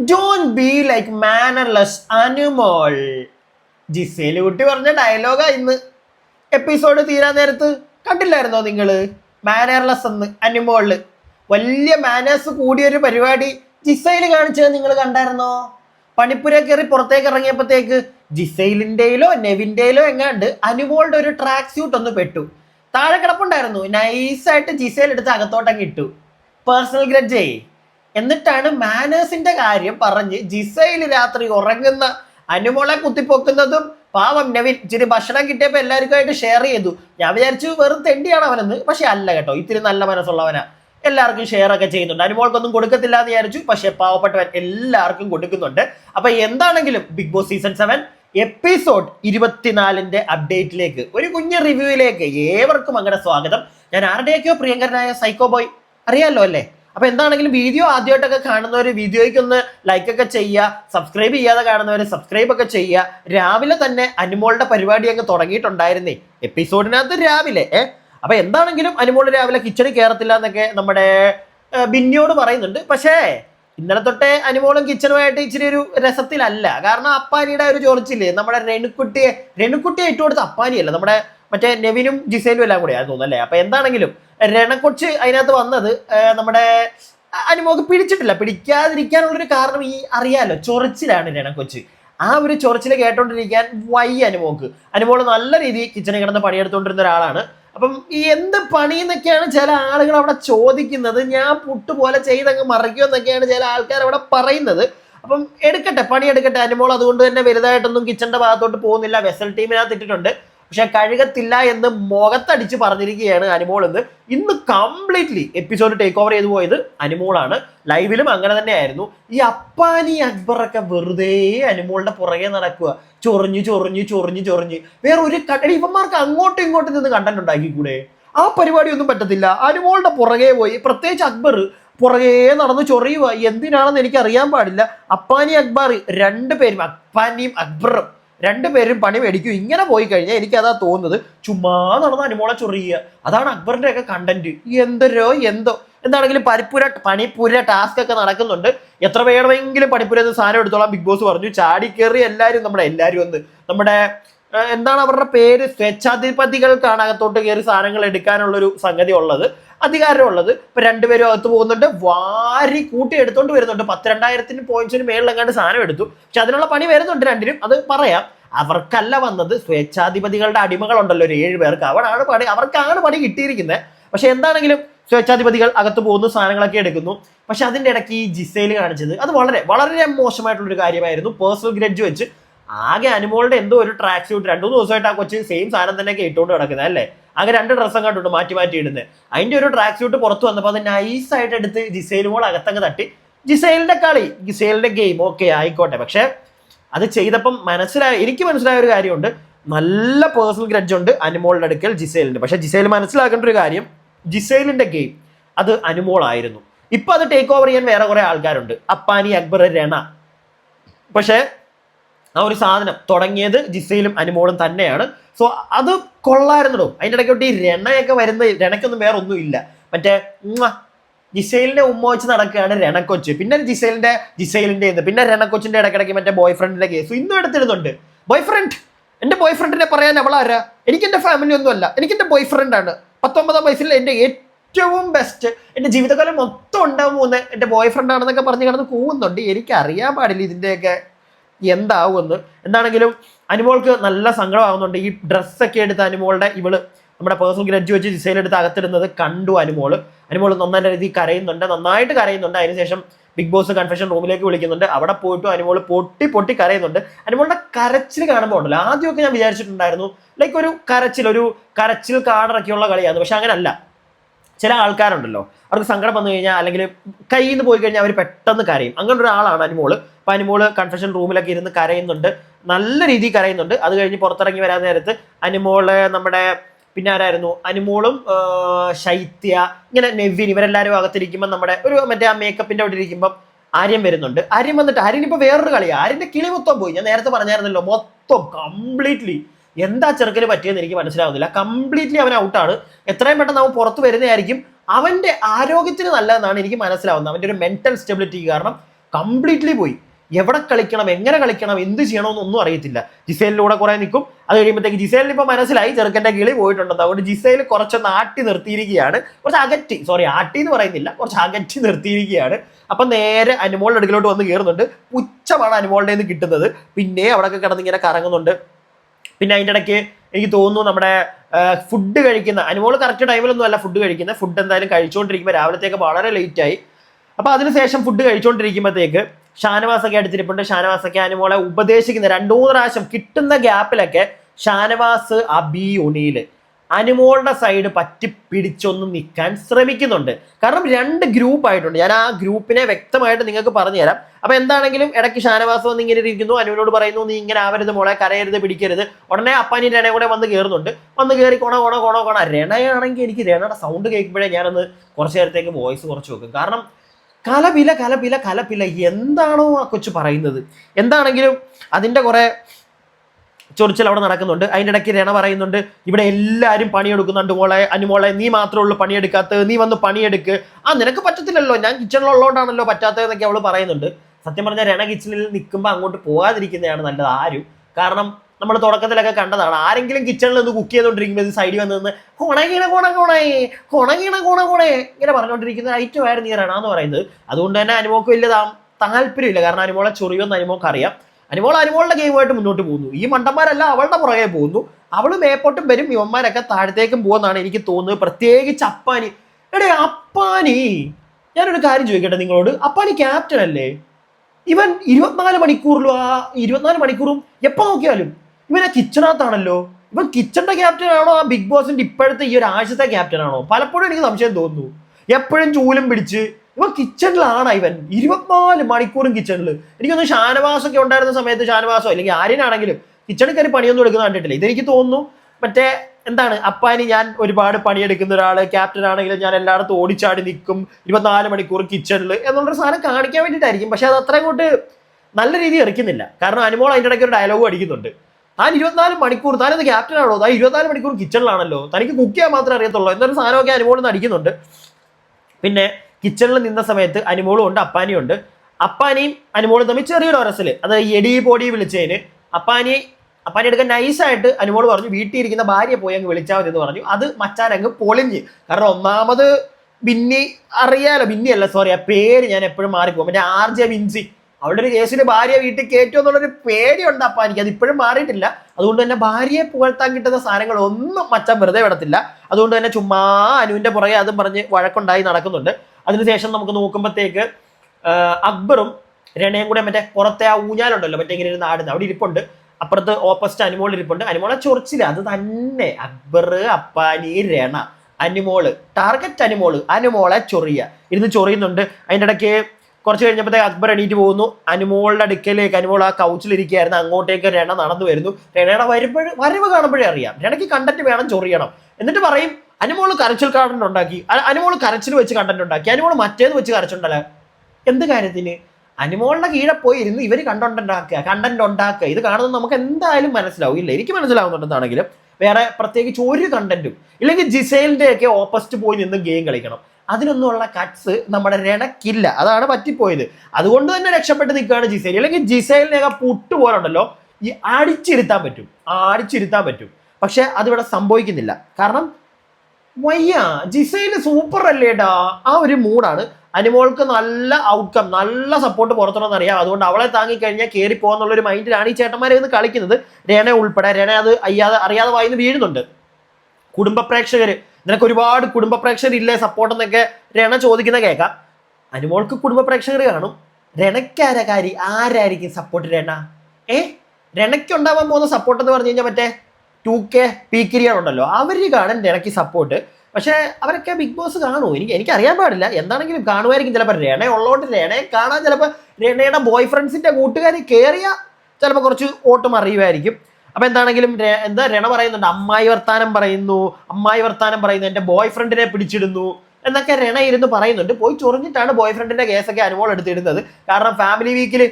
Don't be like mannerless Anumol Gizele കുട്ടി പറഞ്ഞ ഡയലോഗാ ഇന്ന്. എപ്പിസോഡ് തീരാൻ നേരത്ത് കണ്ടില്ലായിരുന്നോ നിങ്ങൾ മാനർലെസ് എന്ന് അനിമോളിൽ വലിയ മാനേഴ്സ് കൂടിയൊരു പരിപാടി ജിസൈൽ കാണിച്ചത് നിങ്ങൾ കണ്ടായിരുന്നോ? പണിപ്പുര കയറി പുറത്തേക്ക് ഇറങ്ങിയപ്പോഴത്തേക്ക് ജിസൈലിന്റെയിലോ നെവിന്റെയിലോ എങ്ങാണ്ട് അനുമോളുടെ ഒരു ട്രാക്ക് സ്യൂട്ട് ഒന്ന് പെട്ടു. താഴെ കിടപ്പുണ്ടായിരുന്നു. നൈസായിട്ട് ജിസൈൽ എടുത്ത് അകത്തോട്ടങ്ങ് ഇട്ടു. പേഴ്സണൽ ഗ്രഡ്ജേ എന്നിട്ടാണ് മാനേഴ്സിന്റെ കാര്യം പറഞ്ഞ് ജിസയിൽ രാത്രി ഉറങ്ങുന്ന അനുമോളെ കുത്തിപ്പൊക്കുന്നതും പാവം നവിൻ ഇച്ചിരി ഭക്ഷണം കിട്ടിയപ്പോൾ എല്ലാവർക്കും ആയിട്ട് ഷെയർ ചെയ്തു. ഞാൻ വിചാരിച്ചു വെറും തെണ്ടിയാണ് അവനെന്ന് പക്ഷെ അല്ല കേട്ടോ ഇത്തിരി നല്ല മനസ്സുള്ളവനാ. എല്ലാവർക്കും ഷെയർ ഒക്കെ ചെയ്യുന്നുണ്ട്. അനുമോൾക്കൊന്നും കൊടുക്കത്തില്ല എന്ന് വിചാരിച്ചു പക്ഷെ പാവപ്പെട്ടവൻ എല്ലാവർക്കും കൊടുക്കുന്നുണ്ട്. അപ്പൊ എന്താണെങ്കിലും Bigg Boss season seven episode ഇരുപത്തിനാലിന്റെ അപ്ഡേറ്റിലേക്ക് ഒരു കുഞ്ഞ് റിവ്യൂയിലേക്ക് ഏവർക്കും അങ്ങനെ സ്വാഗതം. ഞാൻ ആരുടെയൊക്കെയോ പ്രിയങ്കരനായ സൈക്കോ ബോയ് അറിയാലോ അല്ലേ? അപ്പൊ എന്താണെങ്കിലും വീഡിയോ ആദ്യമായിട്ടൊക്കെ കാണുന്നവർ വീഡിയോയ്ക്ക് ഒന്ന് ലൈക്ക് ഒക്കെ ചെയ്യുക സബ്സ്ക്രൈബ് ചെയ്യാതെ കാണുന്നവർ സബ്സ്ക്രൈബ് ഒക്കെ ചെയ്യുക. രാവിലെ തന്നെ അനുമോളുടെ പരിപാടി അങ്ങ് തുടങ്ങിയിട്ടുണ്ടായിരുന്നേ. എപ്പിസോഡിനകത്ത് രാവിലെ ഏ? അപ്പൊ എന്താണെങ്കിലും അനുമോൾ രാവിലെ കിച്ചണിൽ കയറത്തില്ല എന്നൊക്കെ നമ്മുടെ ബിന്നിയോട് പറയുന്നുണ്ട്. പക്ഷേ ഇന്നലെ തൊട്ടേ അനുമോളും കിച്ചണുമായിട്ട് ഇച്ചിരി ഒരു രസത്തിലല്ല. കാരണം അപ്പാനിയുടെ ഒരു ചോദിച്ചില്ലേ നമ്മുടെ രേണുക്കുട്ടിയെ രേണുക്കുട്ടിയെ ഇട്ടുകൊടുത്ത അപ്പാനിയല്ല? നമ്മുടെ മറ്റേ നെവിനും ജിസേലും എല്ലാം കൂടെ ആയിരുന്നു അല്ലേ? അപ്പൊ എന്താണെങ്കിലും രണക്കൊച്ച് അതിനകത്ത് വന്നത് നമ്മുടെ അനുമോക്ക് പിടിച്ചിട്ടില്ല. പിടിക്കാതിരിക്കാനുള്ളൊരു കാരണം ഈ അറിയാലോ ചൊറിച്ചിലാണ് രണക്കൊച്ച്. ആ ഒരു ചൊറിച്ചിൽ കേട്ടോണ്ടിരിക്കാൻ വയ്യ അനുമോക്ക്. അനുമോൾ നല്ല രീതിയിൽ കിച്ചണിൽ കിടന്ന് പണിയെടുത്തുകൊണ്ടിരുന്ന ഒരാളാണ്. അപ്പം ഈ എന്ത് പണി എന്നൊക്കെയാണ് ചില ആളുകൾ അവിടെ ചോദിക്കുന്നത്. ഞാൻ പുട്ടുപോലെ ചെയ്തങ്ങ് മറിക്കുമെന്നൊക്കെയാണ് ചില ആൾക്കാർ അവിടെ പറയുന്നത്. അപ്പം എടുക്കട്ടെ പണിയെടുക്കട്ടെ. അനുമോൾ അതുകൊണ്ട് തന്നെ വലുതായിട്ടൊന്നും കിച്ചന്റെ ഭാഗത്തോട്ട് പോകുന്നില്ല. വെസൽ ടീമിനകത്ത് ഇട്ടിട്ടുണ്ട്. പക്ഷെ കഴുകത്തില്ല എന്ന് മുഖത്തടിച്ച് പറഞ്ഞിരിക്കുകയാണ് അനുമോൾ എന്ന് ഇന്ന് കംപ്ലീറ്റ്ലി എപ്പിസോഡ് ടേക്ക് ഓവർ ചെയ്തു പോയത് അനുമോളാണ്. ലൈവിലും അങ്ങനെ തന്നെയായിരുന്നു. ഈ അപ്പാനി അക്ബറൊക്കെ വെറുതെ അനുമോളുടെ പുറകെ നടക്കുക. ചൊറിഞ്ഞു ചൊറിഞ്ഞു ചൊറിഞ്ഞു ചൊറിഞ്ഞ്. വേറെ ഒരു കട്ടടി ഇവന്മാർക്ക് അങ്ങോട്ടും ഇങ്ങോട്ടും നിന്ന് കണ്ടന്റ് ഉണ്ടാക്കിക്കൂടെ? ആ പരിപാടി ഒന്നും പറ്റത്തില്ല. അനുമോളുടെ പുറകെ പോയി. പ്രത്യേകിച്ച് അക്ബർ പുറകെ നടന്ന് ചൊറിയുക എന്തിനാണെന്ന് എനിക്ക് അറിയാൻ പാടില്ല. അപ്പാനി അക്ബർ രണ്ടുപേരും അപ്പാനിയും അക്ബറും രണ്ടുപേരും പണി മേടിക്കും. ഇങ്ങനെ പോയി കഴിഞ്ഞാൽ എനിക്കതാ തോന്നുന്നത് ചുമ്മാ നടന്ന അനുമോളെ ചൊറിയുക അതാണ് അക്ബറിന്റെ ഒക്കെ കണ്ടന്റ് എന്തരോ എന്തോ. എന്താണെങ്കിലും പരിപ്പുര പണിപ്പുര ടാസ്ക് ഒക്കെ നടക്കുന്നുണ്ട്. എത്ര വേണമെങ്കിലും പണിപ്പുര സാധനം എടുത്തോളാം. ബിഗ് ബോസ് പറഞ്ഞു ചാടി കയറി എല്ലാവരും നമ്മുടെ എല്ലാവരും ഒന്ന് നമ്മുടെ എന്താണ് അവരുടെ പേര്? സ്വേച്ഛാധിപതികൾക്കാണ് അകത്തോട്ട് കയറി സാധനങ്ങൾ എടുക്കാനുള്ളൊരു സംഗതി ഉള്ളത്. അധികാരമുള്ളത്. ഇപ്പൊ രണ്ടുപേരും അകത്ത് പോകുന്നുണ്ട്. വാരി കൂട്ടി എടുത്തോണ്ട് വരുന്നുണ്ട്. പത്ത് രണ്ടായിരത്തിന് പോയിന്റ്സിന് മേളിലെങ്ങാണ്ട് സാധനം എടുത്തു. പക്ഷെ അതിനുള്ള പണി വരുന്നുണ്ട് രണ്ടിനും. അത് പറയാം. അവർക്കല്ല വന്നത് സ്വേച്ഛാധിപതികളുടെ അടിമകളുണ്ടല്ലോ ഒരു ഏഴ് പേർക്ക്. അവനാണ് പണി അവർക്കാണ് പണി കിട്ടിയിരിക്കുന്നത് പക്ഷെ എന്താണെങ്കിലും സ്വേച്ഛാധിപതികൾ അകത്ത് പോകുന്നു സാധനങ്ങളൊക്കെ എടുക്കുന്നു. പക്ഷെ അതിന്റെ ഇടയ്ക്ക് ഈ ജിസയിൽ കാണിച്ചത്. അത് വളരെ വളരെ മോശമായിട്ടുള്ളൊരു കാര്യമായിരുന്നു. പേഴ്സണൽ ഗ്രഡ്ജ് വെച്ച് ആകെ അനുമോളുടെ എന്തോ ഒരു ട്രാക്ക് സ്യൂട്ട് രണ്ടു ദിവസമായിട്ട് ആ കൊച്ച് സെയിം സാധനം തന്നെ ഇട്ടുകൊണ്ട് കിടക്കുന്നത് അല്ലേ? അങ്ങനെ രണ്ട് ഡ്രസ്സും കണ്ടുണ്ട് മാറ്റി മാറ്റി ഇടുന്നത് അതിന്റെ ഒരു ട്രാക്ക് സ്യൂട്ട് പുറത്ത് വന്നപ്പോൾ അത് നൈസായിട്ട് എടുത്ത് ജിസൈൽ മോൾ അകത്തങ്ങ് തട്ടി. ജിസൈലിന്റെ കളി ജിസൈലിന്റെ ഗെയിം ഓക്കെ ആയിക്കോട്ടെ. പക്ഷെ അത് ചെയ്തപ്പം മനസ്സിലായ എനിക്ക് മനസ്സിലായ ഒരു കാര്യമുണ്ട്. നല്ല പേഴ്സണൽ ഗ്രഡ്ജ് ഉണ്ട് അനുമോളുടെ അടുക്കൽ ജിസൈലിന്റെ. പക്ഷെ ജിസൈൽ മനസ്സിലാക്കേണ്ട ഒരു കാര്യം ജിസൈലിന്റെ ഗെയിം അത് അനുമോളായിരുന്നു ഇപ്പൊ അത് ടേക്ക് ഓവർ ചെയ്യാൻ വേറെ കുറെ ആൾക്കാരുണ്ട്. അപ്പാനി അക്ബർ രണ. പക്ഷേ ആ ഒരു സാധനം. തുടങ്ങിയത് ജിസയിലും അനുമോളും തന്നെയാണ്. സോ അത് കൊള്ളായിരുന്നു അതിന്റെ ഇടയ്ക്കോട്ട് ഈ രണയൊക്കെ വരുന്ന രണയ്ക്കൊന്നും വേറെ ഒന്നും ഇല്ല. മറ്റേ ജിസൈലിന്റെ ഉമ്മ വെച്ച് നടക്കുകയാണ് രണക്കൊച്ച്. പിന്നെ ജിസൈലിന്റെ ജിസൈലിന്റെ പിന്നെ രണക്കൊച്ചിന്റെ ഇടയ്ക്കിടയ്ക്ക് മറ്റേ ബോയ് ഫ്രണ്ടിന്റെ കേസ്. ഇന്നും എടുത്തിരുന്നുണ്ട് ബോയ് ഫ്രണ്ട് എന്റെ ബോയ് ഫ്രണ്ടിനെ പറയാൻ അവളാരാ? എനിക്ക് എന്റെ ഫാമിലി ഒന്നും അല്ല എനിക്ക് എന്റെ ബോയ് ഫ്രണ്ടാണ് പത്തൊമ്പതാം വയസ്സിൽ എന്റെ ഏറ്റവും ബെസ്റ്റ് എന്റെ ജീവിതകാലം മൊത്തം ഉണ്ടാവും പോകുന്ന എന്റെ ബോയ് ഫ്രണ്ട് ആണെന്നൊക്കെ പറഞ്ഞ് കിടന്ന് കൂവുന്നുണ്ട്. എനിക്ക് അറിയാൻ പാടില്ല ഇതിന്റെയൊക്കെ എന്താവുമെന്ന്. എന്താണെങ്കിലും അനുമോൾക്ക് നല്ല സങ്കടമാകുന്നുണ്ട് ഈ ഡ്രസ്സൊക്കെ എടുത്ത് അനുമോളുടെ ഇവൾ നമ്മുടെ പേഴ്സണൽ ഗ്രഡ്ജ് വെച്ച് ഡിസൈൻ എടുത്ത് അകത്തിടുന്നത് കണ്ടു അനുമോൾ. അനുമോൾ നന്നായിട്ട് രീതിയിൽ കരയുന്നുണ്ട്. നന്നായിട്ട് കരയുന്നുണ്ട്. അതിനുശേഷം ബിഗ് ബോസ് കൺഫെഷൻ റൂമിലേക്ക് വിളിക്കുന്നുണ്ട്. അവിടെ പോയിട്ടും അനുമോൾ പൊട്ടി പൊട്ടി കരയുന്നുണ്ട്. അനുമോളുടെ കരച്ചിൽ കാണുമ്പോൾ ഉണ്ടല്ലോ. ആദ്യമൊക്കെ ഞാൻ വിചാരിച്ചിട്ടുണ്ടായിരുന്നു ലൈക്ക് ഒരു കരച്ചിൽ ഒരു കരച്ചിൽ കാടറൊക്കെയുള്ള കളിയാണ് പക്ഷെ അങ്ങനല്ല. ചില ആൾക്കാരുണ്ടല്ലോ അവർക്ക് സങ്കടം വന്നു കഴിഞ്ഞാൽ അല്ലെങ്കിൽ കയ്യിൽ നിന്ന് പോയി കഴിഞ്ഞാൽ അവർ പെട്ടെന്ന് കരയും. അങ്ങനെ ഒരാളാണ് അനുമോൾ. അപ്പൊ അനുമോൾ കൺഫെഷൻ റൂമിലൊക്കെ ഇരുന്ന് കരയുന്നുണ്ട്. നല്ല രീതിയിൽ കരയുന്നുണ്ട്. അത് കഴിഞ്ഞ് പുറത്തിറങ്ങി വരാൻ നേരത്ത് അനുമോൾ നമ്മുടെ പിന്നെ ആരായിരുന്നു? അനുമോളും ശൈത്യ ഇങ്ങനെ നെവ്വിൻ ഇവരെല്ലാവരും അകത്തിരിക്കുമ്പോൾ നമ്മുടെ ഒരു മറ്റേ ആ മേക്കപ്പിന്റെ അവിടെ ഇരിക്കുമ്പോൾ ആര്യം വരുന്നുണ്ട്. ആര്യം വന്നിട്ട് ആര്യൻ ഇപ്പൊ വേറൊരു കളിയാണ് ആര്യന്റെ കിളി മൊത്തം പോയി. ഞാൻ നേരത്തെ പറഞ്ഞായിരുന്നല്ലോ മൊത്തം കംപ്ലീറ്റ്ലി എന്താ ചെറുക്കന് പറ്റിയെന്ന് എനിക്ക് മനസ്സിലാവുന്നില്ല. കംപ്ലീറ്റ്ലി അവൻ ഔട്ടാണ് എത്രയും പെട്ടെന്ന് അവൻ പുറത്ത് വരുന്നതായിരിക്കും. അവന്റെ ആരോഗ്യത്തിന് നല്ലതെന്നാണ് എനിക്ക് മനസ്സിലാവുന്നത്. അവന്റെ ഒരു മെന്റൽ സ്റ്റെബിലിറ്റി കാരണം കംപ്ലീറ്റ്ലി പോയി. എവിടെ കളിക്കണം എങ്ങനെ കളിക്കണം എന്ത് ചെയ്യണമെന്നൊന്നും അറിയത്തില്ല. ജിസേലിലൂടെ കുറെ നിൽക്കും. അത് കഴിയുമ്പോഴത്തേക്ക് ജിസേലിന് ഇപ്പൊ മനസ്സിലായി ചെറുക്കന്റെ കിളി പോയിട്ടുണ്ടെന്ന്. അതുകൊണ്ട് ജിസേൽ കുറച്ചൊന്ന് ആട്ടി നിർത്തിയിരിക്കുകയാണ്. കുറച്ച് അകറ്റി സോറി ആട്ടി എന്ന് പറയുന്നില്ല. കുറച്ച് അകറ്റി നിർത്തിയിരിക്കുകയാണ്. അപ്പൊ നേരെ അനുമോളുടെ അടുക്കിലോട്ട് വന്ന് കയറുന്നുണ്ട്. പുച്ഛമാണ് അനുമോളുടെ നിന്ന് കിട്ടുന്നത്. പിന്നെ അവിടെയൊക്കെ കിടന്ന് ഇങ്ങനെ കറങ്ങുന്നുണ്ട്. പിന്നെ അതിന്റെ ഇടയ്ക്ക് എനിക്ക് തോന്നുന്നു നമ്മുടെ ഫുഡ് കഴിക്കുന്ന അനുമോൾ കറക്റ്റ് ടൈമിലൊന്നും അല്ല ഫുഡ് കഴിക്കുന്നത് ഫുഡ് എന്തായാലും കഴിച്ചുകൊണ്ടിരിക്കുമ്പോൾ രാവിലത്തേക്ക് വളരെ ലേറ്റ് ആയി. അപ്പൊ അതിനുശേഷം ഫുഡ് കഴിച്ചുകൊണ്ടിരിക്കുമ്പോഴത്തേക്ക് ഷാനവാസൊക്കെ അടിച്ചിരിപ്പുണ്ട് ഷാനവാസൊക്കെ അനുമോളെ ഉപദേശിക്കുന്ന രണ്ടു മൂന്ന് പ്രാവശ്യം കിട്ടുന്ന ഗ്യാപ്പിലൊക്കെ ഷാനവാസ് അബി ഉണിയിൽ അനുമോളുടെ സൈഡ് പറ്റി പിടിച്ചൊന്നും നിൽക്കാൻ ശ്രമിക്കുന്നുണ്ട്. കാരണം രണ്ട് ഗ്രൂപ്പ് ആയിട്ടുണ്ട്. ഞാൻ ആ ഗ്രൂപ്പിനെ വ്യക്തമായിട്ട് നിങ്ങൾക്ക് പറഞ്ഞു തരാം അപ്പൊ എന്താണെങ്കിലും ഇടയ്ക്ക് ഷാനവാസ് വന്ന് ഇങ്ങനെ ഇരിക്കുന്നു. അനുവിനോട് പറയുന്നു നീ ഇങ്ങനെ ആവരുത് മോളെ കരയരുത് പിടിക്കരുത്. ഉടനെ അപ്പാനി രണ കൂടെ വന്ന് കയറുന്നുണ്ട് വന്ന് കയറി കൊണ കൊണ കൊണ കൊണ. രണയാണെങ്കിൽ എനിക്ക് രണയുടെ സൗണ്ട് കേൾക്കുമ്പോഴേ ഞാനൊന്ന് കുറച്ചു നേരത്തേക്ക് വോയിസ് കുറച്ച് വെക്കും. കാരണം കലപില കലപില കലപില. എന്താണോ ആ കൊച്ചു പറയുന്നത്. എന്താണെങ്കിലും അതിന്റെ കുറെ ചൊറിച്ചൽ അവിടെ നടക്കുന്നുണ്ട്. അതിന്റെ ഇടയ്ക്ക് രണ പറയുന്നുണ്ട് ഇവിടെ എല്ലാവരും പണിയെടുക്കുന്നുണ്ട് മോളെ അനുമോളെ നീ മാത്രമേ ഉള്ളൂ പണിയെടുക്കാത്തത് നീ വന്ന് പണിയെടുക്ക്. ആ നിനക്ക് പറ്റത്തില്ലല്ലോ ഞാൻ കിച്ചണിലുള്ളതുകൊണ്ടാണല്ലോ പറ്റാത്തതെന്നൊക്കെ അവൾ പറയുന്നുണ്ട്. സത്യം പറഞ്ഞാൽ രണ കിച്ചണിൽ നിൽക്കുമ്പോൾ അങ്ങോട്ട് പോകാതിരിക്കുന്നതാണ് നല്ലത് ആരും. കാരണം നമ്മൾ തുടക്കത്തിലൊക്കെ കണ്ടതാണ് ആരെങ്കിലും കിച്ചണിൽ നിന്ന് കുക്ക് ചെയ്തുകൊണ്ടിരിക്കുമ്പോൾ സൈഡിൽ വന്ന് നിന്ന് കുണകീണ കുണ കുണേ കുണകീണ കുണ കുണേ ഇങ്ങനെ പറഞ്ഞുകൊണ്ടിരിക്കുന്ന ഐറ്റമായിരുന്നു ഈ രണ എന്ന് പറയുന്നത്. അതുകൊണ്ട് തന്നെ അനുമോക്ക് വലിയ താല്പര്യമില്ല. കാരണം അനുമോളെ ചൊറിയുമെന്ന് അനുമോക്ക് അറിയാം അനുമോൾ അനുമോളുടെ ഗെയിമായിട്ട് മുന്നോട്ട് പോകുന്നു. ഈ മണ്ടന്മാരല്ല അവളുടെ പുറകെ പോകുന്നു. അവളും മേപ്പോട്ടും വരും. ഇവന്മാരൊക്കെ താഴത്തേക്കും പോകുമെന്നാണ് എനിക്ക് തോന്നുന്നത്. പ്രത്യേകിച്ച് അപ്പാനി. എടേ അപ്പാനി! ഞാനൊരു കാര്യം ചോദിക്കട്ടെ നിങ്ങളോട്. അപ്പാനി ക്യാപ്റ്റൻ അല്ലേ? ഇവൻ ഇരുപത്തിനാല് മണിക്കൂറിലും ആ ഇരുപത്തിനാല് മണിക്കൂറും എപ്പോ നോക്കിയാലും ഇവൻ ആ കിച്ചണകത്താണല്ലോ. ഇവൻ കിച്ചന്റെ ക്യാപ്റ്റൻ ആണോ? ആ ബിഗ് ബോസിന്റെ ഇപ്പോഴത്തെ ഈ ഒരു ആഴ്ചത്തെ ക്യാപ്റ്റൻ ആണോ? പലപ്പോഴും എനിക്ക് സംശയം തോന്നുന്നു. എപ്പോഴും ചൂലും പിടിച്ച് ഇവൻ കിച്ചണിലാണ് ഇവൻ. ഇരുപത്തിനാല് മണിക്കൂറും കിച്ചണിൽ എനിക്കൊന്ന് ഷാനവാസൊക്കെ ഉണ്ടായിരുന്ന സമയത്ത് ഷാനവാസോ അല്ലെങ്കിൽ ആര്യനാണെങ്കിലും കിച്ചണിൽ കയറി പണിയൊന്നും എടുക്കുന്ന കണ്ടിട്ടില്ല. ഇതെനിക്ക് തോന്നുന്നു മറ്റേ എന്താണ് അപ്പാനി ഞാൻ ഒരുപാട് പണിയെടുക്കുന്ന ഒരാൾ ക്യാപ്റ്റൻ ആണെങ്കിലും ഞാൻ എല്ലായിടത്തും ഓടിച്ചാടി നിൽക്കും ഇരുപത്തിനാല് മണിക്കൂർ കിച്ചണിൽ എന്നുള്ളൊരു സാധനം കാണിക്കാൻ വേണ്ടിയിട്ടായിരിക്കും. പക്ഷെ അത് അത്ര അങ്ങോട്ട് നല്ല രീതിയിൽ ഇറക്കുന്നില്ല. കാരണം അനുമോൾ അതിന്റെ ഇടയ്ക്ക് ഒരു ഡയലോഗ് അടിക്കുന്നുണ്ട്. താൻ ഇരുപത്തിനാല് മണിക്കൂർ താനത് ക്യാപ്റ്റൻ ആണോ? താൻ ഇരുപത്തിനാല് മണിക്കൂർ കിച്ചണിലാണല്ലോ തനിക്ക് കുക്ക് ചെയ്യാൻ മാത്രമേ അറിയത്തുള്ളൂ എന്നൊരു സാധനമൊക്കെ അനുമോൾ നിന്ന് അടിക്കുന്നുണ്ട്. പിന്നെ കിച്ചണിൽ നിന്ന സമയത്ത് അനുമോളും ഉണ്ട് അപ്പാനിയും ഉണ്ട്. അപ്പാനിയും അനുമോളും തമ്മിൽ ചെറിയൊരു ഒരസൽ. അത് എടി പൊടി വിളിച്ചതിന് അപ്പാനി അപ്പാനി എടുക്കാൻ നൈസായിട്ട് അനുമോൾ പറഞ്ഞു വീട്ടിൽ ഇരിക്കുന്ന ഭാര്യ പോയി അങ്ങ് വിളിച്ചാൽ മതി എന്ന് പറഞ്ഞു. അത് മച്ചാൻ അങ്ങ് പൊളിഞ്ഞ്. കാരണം ഒന്നാമത് ബിന്നി അറിയാലോ ബിന്നി അല്ല സോറി ആ പേര് ഞാൻ എപ്പോഴും മാറിപ്പോകും. മറ്റേ ആർ ജെ ബിൻസി അവളുടെ ഒരു കേസിൽ ഭാര്യ വീട്ടിൽ കയറ്റുമോ എന്നുള്ളൊരു പേടിയുണ്ട് അപ്പൊ എനിക്ക് അത് ഇപ്പോഴും മാറിയിട്ടില്ല. അതുകൊണ്ട് തന്നെ ഭാര്യയെ പുകഴ്ത്താൻ കിട്ടുന്ന സാധനങ്ങൾ ഒന്നും മച്ചാൻ വെറുതെ വിടത്തില്ല. അതുകൊണ്ട് തന്നെ ചുമ്മാ അനുവിന്റെ പുറകെ അതും പറഞ്ഞ് വഴക്കുണ്ടായി നടക്കുന്നുണ്ട്. അതിനുശേഷം നമുക്ക് നോക്കുമ്പോഴത്തേക്ക് അക്ബറും രണയും കൂടെ മറ്റേ പുറത്തെ ആ ഊഞ്ഞാലുണ്ടല്ലോ മറ്റേ ഇങ്ങനെ ഇരുന്ന് ആടുന്നത് അവിടെ ഇരിപ്പുണ്ട്. അപ്പുറത്ത് ഓപ്പോസിറ്റ് അനുമോൾ ഇരിപ്പുണ്ട്. അനുമോളെ ചൊറിച്ചില്ല അത് തന്നെ. അക്ബർ അപ്പാനി രണ അനുമോൾ. ടാർഗറ്റ് അനുമോൾ. അനുമോളെ ചൊറിയ. ഇരുന്ന് ചൊറിയുന്നുണ്ട്. അതിന്റെ ഇടയ്ക്ക് കുറച്ച് കഴിഞ്ഞപ്പോഴത്തേക്ക് അക്ബർ എണീറ്റ് പോകുന്നു. അനുമോളുടെ അടുക്കലേക്ക് അനുമോൾ ആ കൗച്ചിലിരിക്കുകയായിരുന്നു അങ്ങോട്ടേക്ക് രണ നടന്നു വരുന്നു. രണയുടെ വരുമ്പോൾ വരവ് കാണുമ്പോഴേ അറിയാം. രണയ്ക്ക് കണ്ടന്റ് വേണം ചൊറിയണം. എന്നിട്ട് പറയും അനുമോൾ കരച്ചിൽ കണ്ടന്റ് ഉണ്ടാക്കി. അനുമോൾ കരച്ചിൽ വെച്ച് കണ്ടന്റ് ഉണ്ടാക്കി. അനുമോൾ മറ്റേത് വെച്ച് കരച്ചുണ്ടല്ലേ എന്ത് കാര്യത്തിന്? അനുമോളിന്റെ കീഴെ പോയി ഇരുന്ന് ഇവർ കണ്ടന്റ് ഉണ്ടാക്കുക കണ്ടന്റ് ഉണ്ടാക്കുക. ഇത് കാണുന്നത് നമുക്ക് എന്തായാലും മനസ്സിലാവും. ഇല്ല എനിക്ക് മനസ്സിലാവുന്നുണ്ടെന്നാണെങ്കിലും വേറെ പ്രത്യേകിച്ച് ഒരു കണ്ടന്റും ഇല്ലെങ്കിൽ ജിസൈലിന്റെ ഒക്കെ ഓപ്പോസിറ്റ് പോയി നിന്ന് ഗെയിം കളിക്കണം. അതിനൊന്നുമുള്ള കട്ട്സ് നമ്മുടെ രണക്കില്ല. അതാണ് പറ്റിപ്പോയത്. അതുകൊണ്ട് തന്നെ രക്ഷപ്പെട്ട് നിൽക്കുകയാണ് ജിസൈൽ അല്ലെങ്കിൽ ജിസൈലിനെയൊക്കെ പുട്ടുപോലുണ്ടല്ലോ ഈ അടിച്ചിരുത്താൻ പറ്റും. അടിച്ചിരുത്താൻ പറ്റും. പക്ഷെ അതിവിടെ സംഭവിക്കുന്നില്ല. കാരണം വയ്യ. ജിസയിൽ സൂപ്പർ അല്ലേടാ. ആ ഒരു മൂഡാണ്. അനുമോൾക്ക് നല്ല ഔട്ട്കം നല്ല സപ്പോർട്ട് പുറത്തുണ്ടെന്ന് അറിയാം അതുകൊണ്ട് അവളെ താങ്ങി കഴിഞ്ഞാൽ കയറി പോകുന്നുള്ള ഒരു മൈൻഡിലാണ് ഈ ചേട്ടന്മാരെ ഇന്ന് കളിക്കുന്നത്. രേണ ഉൾപ്പെടെ രേണ അത് അയ്യാതെ അറിയാതെ വായിന്ന് വീഴുന്നുണ്ട്. കുടുംബ പ്രേക്ഷകർ നിനക്ക് ഒരുപാട് കുടുംബ പ്രേക്ഷകർ ഇല്ലേ സപ്പോർട്ട് എന്നൊക്കെ രേണ ചോദിക്കുന്ന കേൾക്കാം അനുമോൾക്ക് കുടുംബ പ്രേക്ഷകർ കാണും. രണക്കാരകാരി കാരി ആരായിരിക്കും സപ്പോർട്ട് രേണ? ഏ? രണയ്ക്ക് ഉണ്ടാവാൻ പോകുന്ന സപ്പോർട്ട് എന്ന് പറഞ്ഞു കഴിഞ്ഞാൽ മറ്റേ ടു കെ പീക്കിരിയാണുണ്ടല്ലോ അവർ കാണാൻ ഇടയ്ക്ക് സപ്പോർട്ട് പക്ഷേ അവരൊക്കെ ബിഗ് ബോസ് കാണൂ. എനിക്ക് എനിക്ക് അറിയാൻ പാടില്ല. എന്താണെങ്കിലും കാണുമായിരിക്കും ചിലപ്പോൾ രണ ഉള്ളതുകൊണ്ട് രണയെ കാണാൻ ചിലപ്പോൾ രണയുടെ ബോയ് ഫ്രണ്ട്സിന്റെ കൂട്ടുകാർ കയറിയ ചിലപ്പോൾ കുറച്ച് ഓട്ടം അറിയുമായിരിക്കും. അപ്പോൾ എന്താണെങ്കിലും എന്താ രണ പറയുന്നുണ്ട് അമ്മായി വർത്താനം പറയുന്നു. അമ്മായി വർത്താനം പറയുന്നു. എന്റെ ബോയ് ഫ്രണ്ടിനെ പിടിച്ചിടുന്നു. എന്നൊക്കെ രണ ഇരുന്ന് പറയുന്നുണ്ട്. പോയി ചൊറിഞ്ഞിട്ടാണ് ബോയ് ഫ്രണ്ടിന്റെ കേസൊക്കെ അനുമോൾ എടുത്തിടുന്നത്. കാരണം ഫാമിലി വീക്കിൽ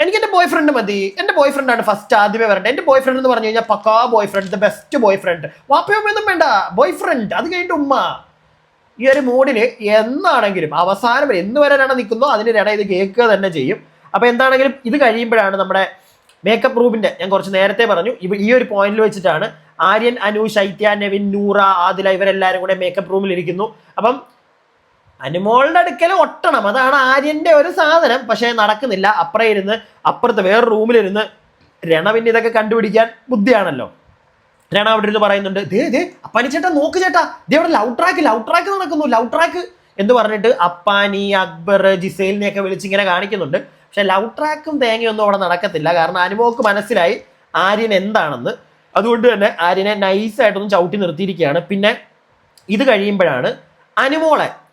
എനിക്ക് എന്റെ ബോയ് ഫ്രണ്ട് മതി. എന്റെ ബോയ് ഫ്രണ്ട് ആണ് ഫസ്റ്റ് ആദ്യമേ വരേണ്ടത് എന്റെ ബോയ് ഫ്രണ്ട് എന്ന് പറഞ്ഞു കഴിഞ്ഞാൽ പക്കാ boyfriend the best boyfriend വാപ്പയൊന്നും വേണ്ട. ബോയ് ഫ്രണ്ട് അത് കഴിഞ്ഞിട്ട് ഉമ്മ. ഈ ഒരു മൂഡിന് എന്നാണെങ്കിലും അവസാനം എന്ന് വരെ രണ നിൽക്കുന്നോ അതിന് ഇട ഇത് കേൾക്കുക തന്നെ ചെയ്യും. അപ്പൊ എന്താണെങ്കിലും ഇത് കഴിയുമ്പോഴാണ് നമ്മുടെ മേക്കപ്പ് റൂമിന്റെ ഞാൻ കുറച്ച് നേരത്തെ പറഞ്ഞു ഇവ- ഈ ഒരു പോയിന്റിൽ വെച്ചിട്ടാണ് ആര്യൻ അനു ശൈത്യ നവിൻ നൂറ ആദില ഇവരെല്ലാരും കൂടെ മേക്കപ്പ് റൂമിൽ ഇരിക്കുന്നു. അപ്പം അനുമോളുടെ അടുക്കൽ ഒട്ടണം. അതാണ് ആര്യന്റെ ഒരു സാധനം. പക്ഷേ നടക്കുന്നില്ല. അപ്പുറം ഇരുന്ന് അപ്പുറത്ത് വേറെ റൂമിലിരുന്ന് രണവിന് ഇതൊക്കെ കണ്ടുപിടിക്കാൻ ബുദ്ധിയാണല്ലോ. രണ അവിടെ ഇരുന്ന് പറയുന്നുണ്ട് ദേ ദേ അപ്പാനി ചേട്ടാ നോക്ക് ചേട്ടാ. ദേ അവിടെ ലൗ ട്രാക്ക് ലൗ ട്രാക്ക് നടക്കുന്നു ലൗ ട്രാക്ക്. എന്ന് പറഞ്ഞിട്ട് അപ്പാനി അക്ബർ ജിസൈലിനെയൊക്കെ വിളിച്ച് ഇങ്ങനെ കാണിക്കുന്നുണ്ട്. പക്ഷെ ലൗ ട്രാക്കും തേങ്ങയൊന്നും അവിടെ നടക്കത്തില്ല. കാരണം അനുമോക്ക് മനസ്സിലായി ആര്യൻ എന്താണെന്ന്. അതുകൊണ്ട് തന്നെ ആര്യനെ നൈസായിട്ടൊന്നും ചവിട്ടി നിർത്തിയിരിക്കുകയാണ്. പിന്നെ ഇത് കഴിയുമ്പോഴാണ് അനുമോളെ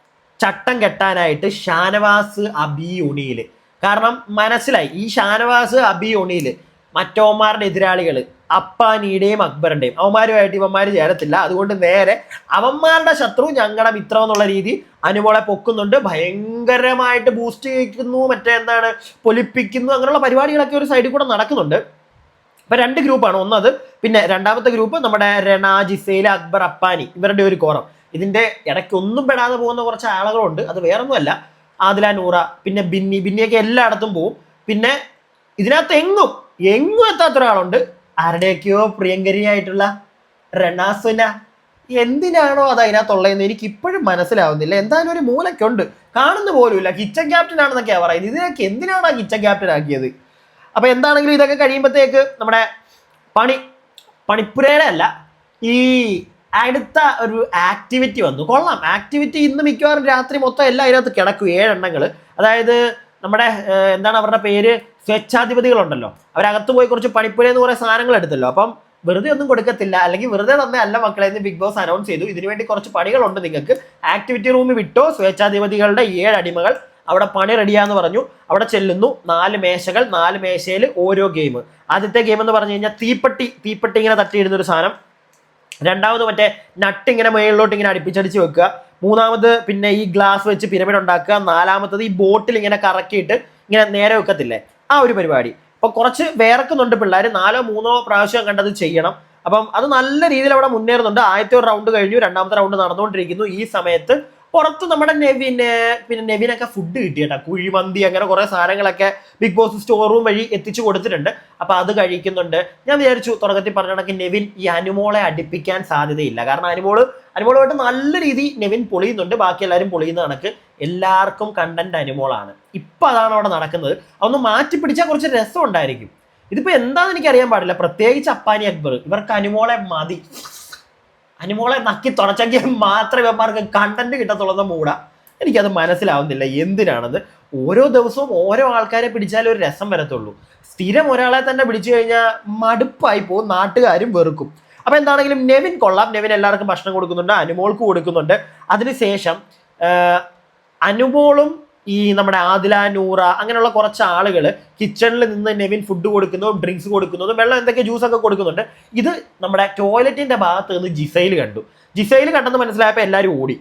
ചട്ടം കെട്ടാനായിട്ട് ഷാനവാസ് അബി ഉണിയിൽ കാരണം മനസ്സിലായി ഈ ഷാനവാസ് അബി ഉണിയിൽ മറ്റോമാരുടെ എതിരാളികൾ അപ്പാനിയുടെയും അക്ബറിന്റെയും. അവന്മാരുമായിട്ട് ഇവന്മാർ ചേരത്തില്ല. അതുകൊണ്ട് നേരെ അവന്മാരുടെ ശത്രു ഞങ്ങളുടെ മിത്രം എന്നുള്ള രീതി അനുമോളെ പൊക്കുന്നുണ്ട്. ഭയങ്കരമായിട്ട് ബൂസ്റ്റ് ചെയ്യിക്കുന്നു മറ്റേ എന്താണ് പൊലിപ്പിക്കുന്നു അങ്ങനെയുള്ള പരിപാടികളൊക്കെ ഒരു സൈഡിൽ കൂടെ നടക്കുന്നുണ്ട്. ഇപ്പൊ രണ്ട് ഗ്രൂപ്പാണ് ഒന്നത് പിന്നെ രണ്ടാമത്തെ ഗ്രൂപ്പ് നമ്മുടെ രണാജിസേല അക്ബർ അപ്പാനി. ഇവരുടെ ഒരു കോറം. ഇതിന്റെ ഇടയ്ക്ക് ഒന്നും പെടാതെ പോകുന്ന കുറച്ച് ആളുകളുണ്ട്. അത് വേറൊന്നുമല്ല. ആദില നൂറ പിന്നെ ബിന്നി ബിന്നിയൊക്കെ എല്ലായിടത്തും പോവും. പിന്നെ ഇതിനകത്ത് എങ്ങും എങ്ങും എത്താത്ത ഒരാളുണ്ട്. ആരുടെയൊക്കെയോ പ്രിയങ്കരിയായിട്ടുള്ള റണാസുന എന്തിനാണോ അത് അതിനകത്തുള്ളതെന്ന് എനിക്ക് ഇപ്പോഴും മനസ്സിലാവുന്നില്ല. എന്തായാലും ഒരു മൂലൊക്കെ ഉണ്ട് കാണുന്ന പോലുമില്ല. കിച്ചൺ ക്യാപ്റ്റൻ ആണെന്നൊക്കെയാ പറയുന്നത്. ഇതിനൊക്കെ എന്തിനാണ് ആ കിച്ചൺ ക്യാപ്റ്റൻ ആക്കിയത്? അപ്പൊ എന്താണെങ്കിലും ഇതൊക്കെ കഴിയുമ്പോഴത്തേക്ക് നമ്മുടെ പണി പണിപ്പുരയുടെ അല്ല ഈ അടുത്ത ഒരു ആക്ടിവിറ്റി വന്നു. കൊള്ളാം. ആക്ടിവിറ്റി ഇന്ന് മിക്കവാറും രാത്രി മൊത്തം എല്ലാം അതിനകത്ത് കിടക്കും. ഏഴെണ്ണങ്ങൾ അതായത് നമ്മുടെ എന്താണ് അവരുടെ പേര്? സ്വേച്ഛാധിപതികളുണ്ടല്ലോ. അവരകത്ത് പോയി കുറച്ച് പണിപ്പുര എന്ന് കുറേ സാധനങ്ങൾ എടുത്തല്ലോ. അപ്പം വെറുതെ ഒന്നും കൊടുക്കത്തില്ല. അല്ലെങ്കിൽ വെറുതെ തന്നെ അല്ല മക്കളെ എന്ന് ബിഗ് ബോസ് അനൗൺസ് ചെയ്തു. ഇതിനുവേണ്ടി കുറച്ച് പണികളുണ്ട് നിങ്ങൾക്ക്. ആക്ടിവിറ്റി റൂമിൽ വിട്ടോ സ്വേച്ഛാധിപതികളുടെ ഏഴ് അടിമകൾ അവിടെ പണി റെഡിയാന്ന് പറഞ്ഞു. അവിടെ ചെല്ലുന്നു. നാല് മേശകൾ നാല് മേശയിൽ ഓരോ ഗെയിം ആദ്യത്തെ ഗെയിം എന്ന് പറഞ്ഞു കഴിഞ്ഞാൽ തീപ്പെട്ടി തീപ്പെട്ടി ഇങ്ങനെ തട്ടിയിടുന്ന ഒരു സാധനം. രണ്ടാമത് മറ്റേ നട്ട് ഇങ്ങനെ മുകളിലോട്ട് ഇങ്ങനെ അടുപ്പിച്ചടിച്ച് വെക്കുക. മൂന്നാമത് പിന്നെ ഈ ഗ്ലാസ് വെച്ച് പിരമിഡ് ഉണ്ടാക്കുക. നാലാമത്തത് ഈ ബോട്ടിൽ ഇങ്ങനെ കറക്കിയിട്ട് ഇങ്ങനെ നേരെ വെക്കത്തില്ലേ? ആ ഒരു പരിപാടി. അപ്പൊ കുറച്ച് വേറക്കുന്നുണ്ട് പിള്ളേർ നാലോ മൂന്നോ പ്രാവശ്യം കണ്ടത് ചെയ്യണം. അപ്പം അത് നല്ല രീതിയിൽ അവിടെ മുന്നേറുന്നുണ്ട്. ആദ്യത്തെ ഒരു റൗണ്ട് കഴിഞ്ഞു. രണ്ടാമത്തെ റൗണ്ട് നടന്നുകൊണ്ടിരിക്കുന്നു. ഈ സമയത്ത് പുറത്ത് നമ്മുടെ നെവിന് പിന്നെ നെവിനൊക്കെ ഫുഡ് കിട്ടി കേട്ടോ കുഴിമന്തി അങ്ങനെ കുറെ സാധനങ്ങളൊക്കെ ബിഗ് ബോസ് സ്റ്റോർ റൂം വഴി എത്തിച്ചു കൊടുത്തിട്ടുണ്ട്. അപ്പൊ അത് കഴിക്കുന്നുണ്ട്. ഞാൻ വിചാരിച്ചു തുടക്കത്തിൽ പറഞ്ഞ കണക്ക് നെവിൻ ഈ അനുമോളെ അടുപ്പിക്കാൻ സാധ്യതയില്ല. കാരണം അനുമോൾ അനുമോളുമായിട്ട് നല്ല രീതി നെവിൻ പൊളിയുന്നുണ്ട്. ബാക്കി എല്ലാവരും പൊളിയുന്ന കണക്ക് എല്ലാവർക്കും കണ്ടന്റ് അനുമോളാണ്. ഇപ്പൊ അതാണ് അവിടെ നടക്കുന്നത്. അതൊന്ന് മാറ്റി പിടിച്ചാൽ കുറച്ച് രസം ഉണ്ടായിരിക്കും. ഇതിപ്പോ എന്താണെന്ന് എനിക്ക് അറിയാൻ പാടില്ല. പ്രത്യേകിച്ച് അപ്പാനി അക്ബർ. ഇവർക്ക് അനുമോളെ മതി. അനുമോളെ നക്കി തുടച്ചെങ്കിൽ മാത്രമേ ഇവന്മാർക്ക് കണ്ടന്റ് കിട്ടത്തുള്ളൂ മൂട. എനിക്കത് മനസ്സിലാവുന്നില്ല. എന്തിനാണത്? ഓരോ ദിവസവും ഓരോ ആൾക്കാരെ പിടിച്ചാലേ ഒരു രസം വരത്തുള്ളൂ. സ്ഥിരം ഒരാളെ തന്നെ പിടിച്ചു കഴിഞ്ഞാൽ മടുപ്പായി പോകും നാട്ടുകാരും വെറുക്കും. അപ്പൊ എന്താണെങ്കിലും നെവിൻ കൊള്ളാം. നെവിൻ എല്ലാവർക്കും ഭക്ഷണം കൊടുക്കുന്നുണ്ട് അനുമോൾക്ക് കൊടുക്കുന്നുണ്ട്. അതിനുശേഷം അനുമോളും ഈ നമ്മുടെ ആദില നൂറ അങ്ങനെയുള്ള കുറച്ച് ആളുകൾ കിച്ചണിൽ നിന്ന് നെവിൻ ഫുഡ് കൊടുക്കുന്നതും ഡ്രിങ്ക്സ് കൊടുക്കുന്നതും വെള്ളം എന്തൊക്കെ ജ്യൂസ് ഒക്കെ കൊടുക്കുന്നുണ്ട്. ഇത് നമ്മുടെ ടോയ്ലറ്റിന്റെ ഭാഗത്ത് നിന്ന് ജിസൈൽ കണ്ടു. ജിസൈൽ കണ്ടെന്ന് മനസ്സിലായപ്പോൾ എല്ലാവരും ഓടി.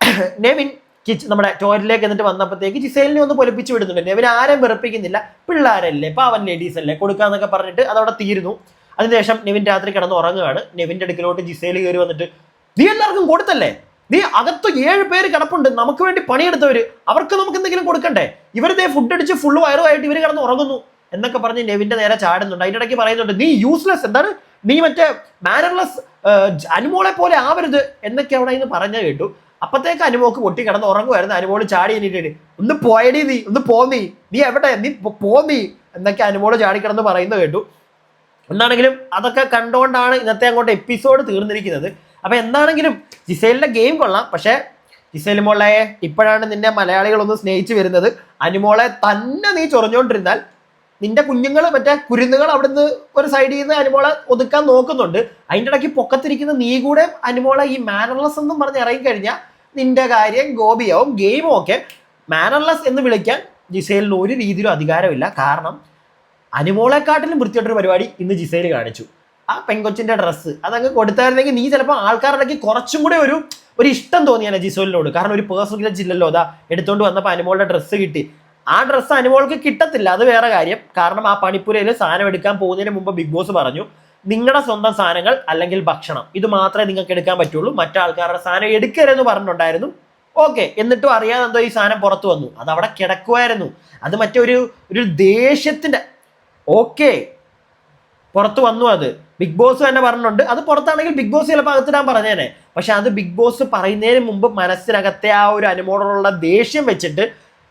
നെവിൻ കിച്ച് നമ്മുടെ ടോയ്ലറ്റിലേക്ക് എന്നിട്ട് വന്നപ്പോഴത്തേക്ക് ജിസൈലിനെ ഒന്ന് പൊലിപ്പിച്ച് വിടുന്നുണ്ട്. നെവിൻ ആരും വെറുപ്പിക്കുന്നില്ല. പിള്ളേരല്ലേ? പാവൻ ലേഡീസ് അല്ലേ? കൊടുക്കാന്നൊക്കെ പറഞ്ഞിട്ട് അതവിടെ തീരുന്നു. അതിനുശേഷം നെവിൻ രാത്രി കിടന്ന് ഉറങ്ങുകയാണ്. നെവിന്റെ അടുക്കിലോട്ട് ജിസൈൽ കയറി വന്നിട്ട് നീ എല്ലാവർക്കും കൊടുത്തല്ലേ? നീ അകത്ത് ഏഴ് പേര് കിടപ്പുണ്ട്. നമുക്ക് വേണ്ടി പണിയെടുത്തവര്. അവർക്ക് നമുക്ക് എന്തെങ്കിലും കൊടുക്കണ്ടേ? ഇവരിതേ ഫുഡ് അടിച്ച് ഫുള്ള് വയറുമായിട്ട് ഇവർ കിടന്ന് ഉറങ്ങുന്നു. എന്നൊക്കെ പറഞ്ഞ് നെവിന്റെ നേരെ ചാടുന്നുണ്ട്. അതിന്റെ ഇടയ്ക്ക് പറയുന്നുണ്ട് നീ യൂസ്ലെസ് എന്താണ്? നീ മറ്റേ മാനർലെസ് അനുമോളെ പോലെ ആവരുത്. എന്നൊക്കെ അവിടെ ഇന്ന് പറഞ്ഞ കേട്ടു. അപ്പത്തേക്ക് അനുമോക്ക് പൊട്ടി കിടന്ന് ഉറങ്ങുമായിരുന്നു അനുമോൾ ചാടി എന്നിട്ട് ഒന്ന് പോയടി നീ ഒന്ന് പോന്നീ നീ. എവിടെ? നീ പോന്നീ എന്നൊക്കെ അനുമോൾ ചാടി കിടന്ന് പറയുന്നത് കേട്ടു. എന്താണെങ്കിലും അതൊക്കെ കണ്ടുകൊണ്ടാണ് ഇന്നത്തെ അങ്ങോട്ട് എപ്പിസോഡ് തീർന്നിരിക്കുന്നത്. അപ്പൊ എന്താണെങ്കിലും ജിസേലിന്റെ ഗെയിം കൊള്ളാം. പക്ഷേ ജിസേൽ മോളെ ഇപ്പോഴാണ് നിന്നെ മലയാളികളൊന്ന് സ്നേഹിച്ചു വരുന്നത്. അനുമോളെ തന്നെ നീ ചൊറിഞ്ഞോണ്ടിരുന്നാൽ നിന്റെ കുഞ്ഞുങ്ങൾ മറ്റേ കുരുന്നുകൾ അവിടുന്ന് ഒരു സൈഡിൽ നിന്ന് അനുമോളെ ഒതുക്കാൻ നോക്കുന്നുണ്ട്. അതിന്റെ ഇടയ്ക്ക് പൊക്കത്തിരിക്കുന്ന നീ കൂടെ അനുമോളെ ഈ മാനർലെസ് എന്നും പറഞ്ഞ് ഇറങ്ങിക്കഴിഞ്ഞാൽ നിന്റെ കാര്യം ഗോപിയാവും ഗെയിമും ഒക്കെ. മാനർലെസ് എന്ന് വിളിക്കാൻ ജിസേലിന് ഒരു രീതിയിലും അധികാരമില്ല. കാരണം അനുമോളെക്കാട്ടിലും വൃത്തിയായിട്ടൊരു പരിപാടി ഇന്ന് ജിസേൽ കാണിച്ചു. ആ പെൺകൊച്ചിന്റെ ഡ്രസ്സ് അതങ്ങ് കൊടുത്തായിരുന്നെങ്കിൽ നീ ചിലപ്പോൾ ആൾക്കാരുടെ കുറച്ചും കൂടെ ഒരു ഒരു ഇഷ്ടം തോന്നിയാണ് ജിസോലിനോട്. കാരണം ഒരു പേഴ്സണൽ ഇല്ലല്ലോ അതാ. എടുത്തോണ്ട് വന്നപ്പോൾ അനുമോളുടെ ഡ്രസ്സ് കിട്ടി. ആ ഡ്രസ്സ് അനുമോൾക്ക് കിട്ടത്തില്ല. അത് വേറെ കാര്യം. കാരണം ആ പണിപ്പുരയിൽ സാധനം എടുക്കാൻ പോകുന്നതിന് മുമ്പ് ബിഗ് ബോസ് പറഞ്ഞു നിങ്ങളുടെ സ്വന്തം സാധനങ്ങൾ അല്ലെങ്കിൽ ഭക്ഷണം. ഇത് മാത്രമേ നിങ്ങൾക്ക് എടുക്കാൻ പറ്റുള്ളൂ. മറ്റാൾക്കാരുടെ സാധനം എടുക്കരുതെന്ന് പറഞ്ഞിട്ടുണ്ടായിരുന്നു. ഓക്കെ. എന്നിട്ടും അറിയാതെ എന്തോ ഈ സാധനം പുറത്തു വന്നു. അത് അവിടെ കിടക്കുമായിരുന്നു അത് മറ്റൊരു ഒരു ദേഷ്യത്തിന്റെ ഓക്കെ. പുറത്ത് വന്നു അത്. ബിഗ് ബോസ് തന്നെ പറഞ്ഞിട്ടുണ്ട്. അത് പുറത്താണെങ്കിൽ ബിഗ് ബോസ് ചിലപ്പോൾ അകത്തിടാൻ പറഞ്ഞേനെ. പക്ഷെ അത് ബിഗ് ബോസ് പറയുന്നതിന് മുമ്പ് മനസ്സിനകത്തെ ആ ഒരു അനുമോടോടുള്ള ദേഷ്യം വെച്ചിട്ട്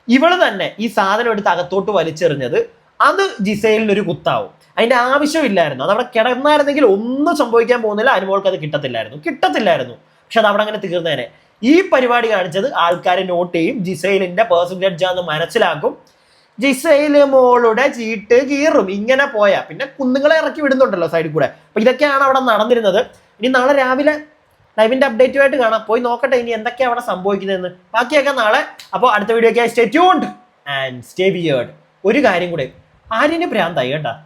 ഇവൾ തന്നെ ഈ സാധനം എടുത്ത് അകത്തോട്ട് വലിച്ചെറിഞ്ഞത് അത് ജിസൈലിന് ഒരു കുത്താവും. അതിന്റെ ആവശ്യമില്ലായിരുന്നു. അത് അവിടെ കിടന്നായിരുന്നെങ്കിൽ ഒന്നും സംഭവിക്കാൻ പോകുന്നില്ല. അനുമോൾക്ക് അത് കിട്ടത്തില്ലായിരുന്നു. കിട്ടത്തില്ലായിരുന്നു. പക്ഷെ അത് അവിടെ അങ്ങനെ തീർന്നേനെ. ഈ പരിപാടി കാണിച്ചത് ആൾക്കാരെ നോട്ട് ചെയ്യും. ജിസൈലിന്റെ പേഴ്സൺ ആണെന്ന് മനസ്സിലാക്കും. ജിസൈൽ മോളുടെ ചീട്ട് കീറും. ഇങ്ങനെ പോയാ. പിന്നെ കുന്നുകളെ ഇറക്കി വിടുന്നുണ്ടല്ലോ സൈഡിൽ കൂടെ. അപ്പൊ ഇതൊക്കെയാണ് അവിടെ നടന്നിരുന്നത്. ഇനി നാളെ രാവിലെ ലൈവിന്റെ അപ്ഡേറ്റുമായിട്ട് കാണാം. പോയി നോക്കട്ടെ ഇനി എന്തൊക്കെയാണ് അവിടെ സംഭവിക്കുന്നതെന്ന്. ബാക്കിയൊക്കെ നാളെ. അപ്പോൾ അടുത്ത വീഡിയോ ഒക്കെ stay tuned and stay beard ഒരു കാര്യം കൂടെ. ആര്യന് ഭ്രാന്തായി കേട്ടാ.